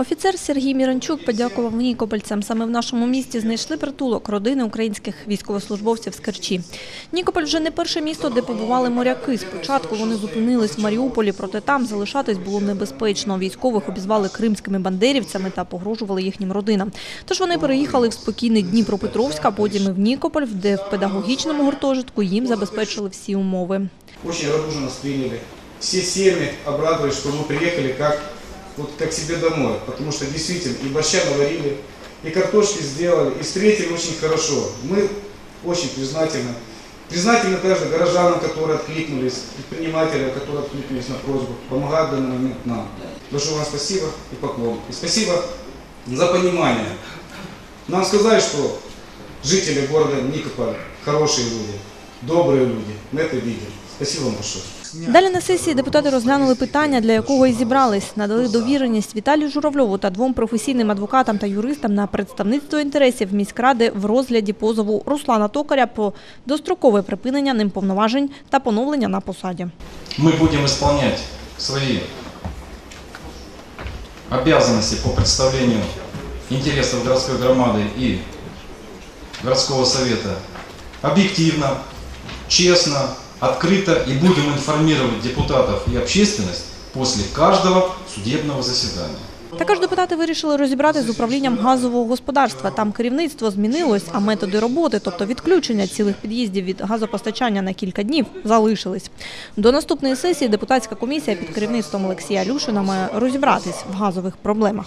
Офіцер Сергій Міранчук подякував нікопольцям. Саме в нашому місті знайшли притулок родини українських військовослужбовців з Керчі. Нікополь вже не перше місто, де побували моряки. Спочатку вони зупинились в Маріуполі, проте там залишатись було небезпечно. Військових обізвали кримськими бандерівцями та погрожували їхнім родинам. Тож вони переїхали в спокійний Дніпропетровськ, а потім і в Нікополь, де в педагогічному гуртожитку їм забезпечили всі умови. Очень радужно нас приняли. Все семьи обрадовались, что мы приехали как, вот, как себе домой. Потому что действительно и борща наварили, и картошки сделали, и встретили очень хорошо. Мы очень признательны. Признательны также горожанам, которые откликнулись, предпринимателям, которые откликнулись на просьбу, помогают в данный момент нам. Большое вам спасибо и поклон. И спасибо за понимание. Нам сказали, что жители города Никополь хорошие люди, добрые люди. Мы это видим. Спасибо вам большое. Далі на сесії депутати розглянули питання, для якого і зібрались. Надали довіреність Віталію Журавльову та двом професійним адвокатам та юристам на представництво інтересів міськради в розгляді позову Руслана Токаря про дострокове припинення ним повноважень та поновлення на посаді. мы будем исполнять свои обязанности по представлению интересов городской громады и городского совета объективно, честно, открыто и будем информировать депутатов и общественность после каждого судебного заседания. Також депутати вирішили розібрати з управлінням газового господарства. Там керівництво змінилось, а методи роботи, тобто відключення цілих під'їздів від газопостачання на кілька днів, залишились. До наступної сесії депутатська комісія під керівництвом Олексія Люшина має розібратись в газових проблемах.